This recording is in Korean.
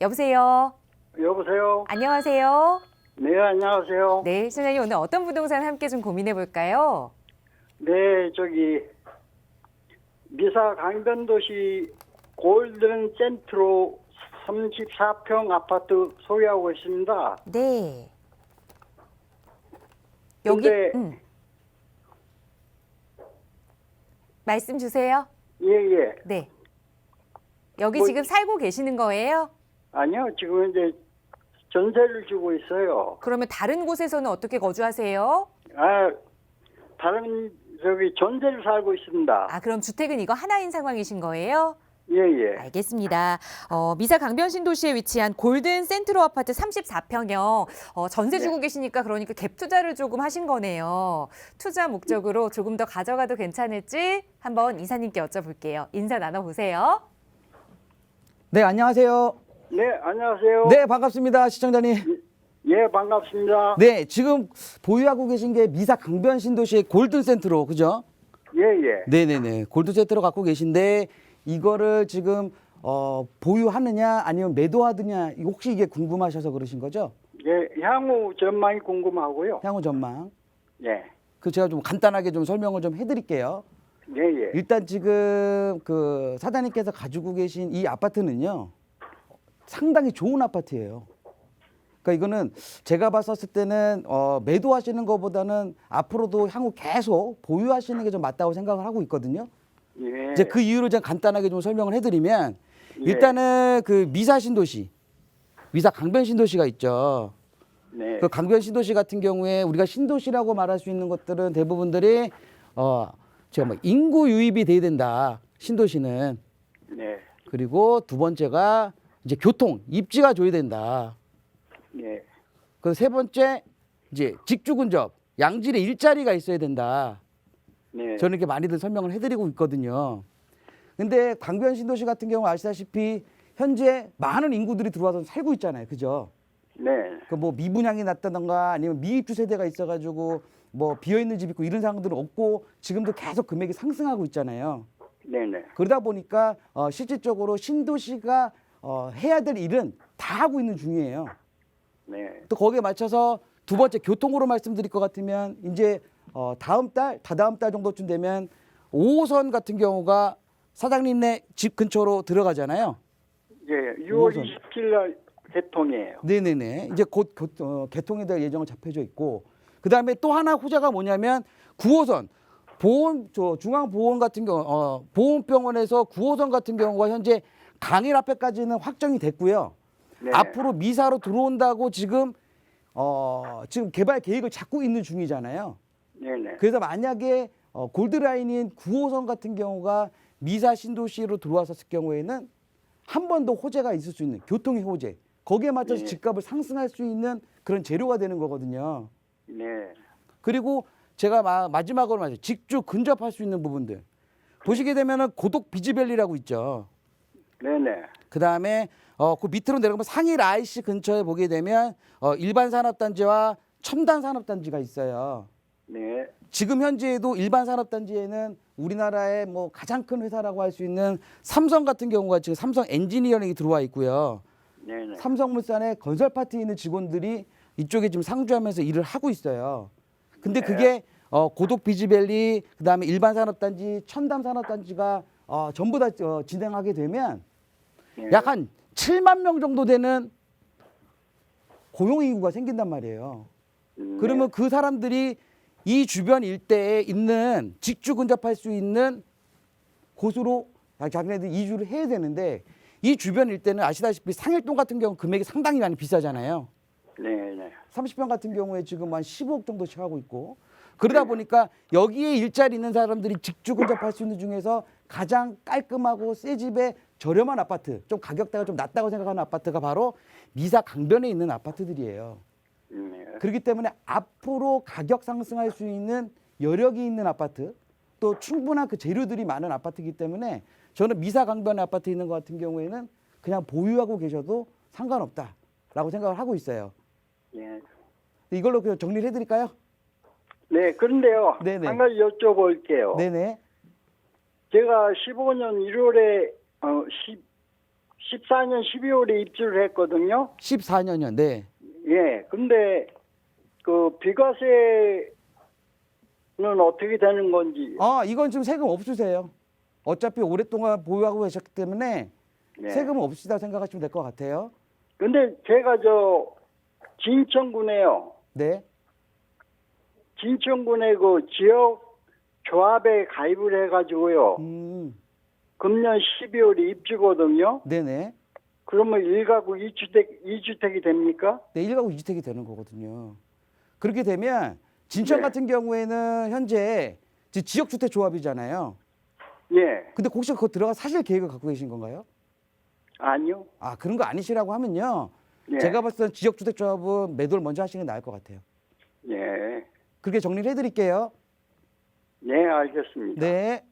여보세요. 여보세요. 안녕하세요. 네, 안녕하세요. 네, 네, 시청자님 오늘 어떤 부동산 함께 좀 고민해 볼까요? 네, 저기 미사 강변도시 골든 센트로 34평 아파트 소유하고 있습니다. 네. 여기 근데- 음. 말씀 주세요. 예, 예. 네. 여기 뭐- 지금 살고 계시는 거예요? 아니요, 지금 이제 전세를 주고 있어요. 그러면 다른 곳에서는 어떻게 거주하세요? 아, 다른 저기 전세를 살고 있습니다. 아, 그럼 주택은 이거 하나인 상황이신 거예요? 예, 예. 알겠습니다. 어, 미사 강변 신도시에 위치한 골든 센트로 아파트 34평형 어, 전세 네. 주고 계시니까 그러니까 갭 투자를 조금 하신 거네요. 투자 목적으로 조금 더 가져가도 괜찮을지 한번 이사님께 여쭤볼게요. 인사 나눠보세요. 네, 안녕하세요. 네, 안녕하세요. 네, 반갑습니다. 시청자님. 예, 반갑습니다. 네, 지금 보유하고 계신 게 미사 강변 신도시의 골든 센트로, 그죠? 예, 예. 네, 네, 네. 골든 센트로 갖고 계신데 이거를 지금 어, 보유하느냐 아니면 매도하느냐 혹시 이게 궁금하셔서 그러신 거죠? 예, 향후 전망이 궁금하고요. 향후 전망. 예. 그 제가 좀 간단하게 좀 설명을 좀 해드릴게요. 예, 예. 일단 지금 그 사장님께서 가지고 계신 이 아파트는요 상당히 좋은 아파트예요. 그러니까 이거는 제가 봤었을 때는 어, 매도하시는 것보다는 앞으로도 향후 계속 보유하시는 게 좀 맞다고 생각을 하고 있거든요. 예. 이제 그 이유를 제가 간단하게 좀 설명을 해드리면 예. 일단은 그 미사 신도시, 미사 강변 신도시가 있죠. 네. 그 강변 신도시 같은 경우에 우리가 신도시라고 말할 수 있는 것들은 대부분들이 어 제가 뭐 인구 유입이 돼야 된다. 신도시는 네. 그리고 두 번째가 이제 교통 입지가 줘야 된다. 네. 그세 번째 이제 직주 근접 양질의 일자리가 있어야 된다. 네. 저는 이렇게 많이들 설명을 해드리고 있거든요. 근데 강변 신도시 같은 경우 아시다시피 현재 많은 인구들이 들어와서 살고 있잖아요. 그죠? 네. 그 뭐 미분양이 났다던가 아니면 미입주 세대가 있어가지고 뭐 비어 있는 집 있고 이런 상황들은 없고 지금도 계속 금액이 상승하고 있잖아요. 네. 네. 그러다 보니까 어, 실질적으로 신도시가 어, 해야 될 일은 다 하고 있는 중이에요. 네. 또 거기에 맞춰서 두 번째 교통으로 말씀드릴 것 같으면 이제 어, 다음 달, 다다음 달 정도쯤 되면 5호선 같은 경우가 사장님네 집 근처로 들어가잖아요. 예. 6월 우호선. 27일 날 개통이에요. 네네네. 이제 곧 교, 어, 개통에 대한 예정은 잡혀져 있고 그 다음에 또 하나 후자가 뭐냐면 9호선 보험 저 중앙 보험 같은 경우 어, 보험병원에서 9호선 같은 경우가 현재 강일 앞에까지는 확정이 됐고요. 네. 앞으로 미사로 들어온다고 지금 어, 지금 개발 계획을 잡고 있는 중이잖아요. 네. 네. 그래서 만약에 어, 골드라인인 9호선 같은 경우가 미사 신도시로 들어왔었을 경우에는 한 번 더 호재가 있을 수 있는 교통의 호재. 거기에 맞춰서 네. 집값을 상승할 수 있는 그런 재료가 되는 거거든요. 네. 그리고 제가 마, 마지막으로 말이죠. 직주 근접할 수 있는 부분들. 보시게 되면은 고독 비지밸리라고 있죠. 네. 네. 그 다음에 어, 그 밑으로 내려가면 상일 IC 근처에 보게 되면 어, 일반 산업단지와 첨단 산업단지가 있어요. 네. 지금 현재에도 일반 산업단지에는 우리나라의 뭐 가장 큰 회사라고 할 수 있는 삼성 같은 경우가 지금 삼성 엔지니어링이 들어와 있고요. 네. 네. 삼성물산의 건설 파트에 있는 직원들이 이쪽에 지금 상주하면서 일을 하고 있어요. 근데 네. 그게 어, 고독 비즈밸리 그다음에 일반 산업단지, 첨단 산업단지가 어, 전부 다 어, 진행하게 되면 네. 약한 7만 명 정도 되는 고용 인구가 생긴단 말이에요. 음, 그러면 그 사람들이 이 주변 일대에 있는 직주 근접할 수 있는 곳으로 자기네들 이주를 해야 되는데 이 주변 일대는 아시다시피 상일동 같은 경우 금액이 상당히 많이 비싸잖아요. 네. 네. 30평 같은 경우에 지금 한 15억 정도씩 하고 있고 그러다 보니까 여기에 일자리 있는 사람들이 직주 근접할 수 있는 중에서 가장 깔끔하고 새 집에 저렴한 아파트, 좀 가격대가 좀 낮다고 생각하는 아파트가 바로 미사 강변에 있는 아파트들이에요. 네. 그렇기 때문에 앞으로 가격 상승할 수 있는 여력이 있는 아파트 또 충분한 그 재료들이 많은 아파트이기 때문에 저는 미사 강변의 아파트에 있는 것 같은 경우에는 그냥 보유하고 계셔도 상관없다라고 생각을 하고 있어요. 예. 이걸로 그냥 정리를 해드릴까요? 네, 그런데요. 네네. 한 가지 여쭤볼게요. 네네. 제가 15년 1월에 어, 10, 14년 12월에 입주를 했거든요. 14년이요. 네. 예. 근데 그 비과세는 어떻게 되는 건지. 아, 이건 지금 세금 없으세요. 어차피 오랫동안 보유하고 계셨기 때문에 네. 세금 없으시다 생각하시면 될 것 같아요. 근데 제가 저 진천군에요. 네. 진천군의 그 지역 조합에 가입을 해가지고요. 음, 금년 12월에 입주거든요. 네네. 그러면 1가구 2주택, 2주택이 됩니까? 네, 1가구 2주택이 되는 거거든요. 그렇게 되면 진천 네. 같은 경우에는 현재 지- 지역주택 조합이잖아요. 예. 근데 혹시 그거 들어가 사실 계획을 갖고 계신 건가요? 아니요. 아, 그런 거 아니시라고 하면요. 예. 제가 봤을 땐 지역주택 조합은 매도를 먼저 하시는 게 나을 것 같아요. 예. 그렇게 정리를 해드릴게요. 네, 알겠습니다. 네.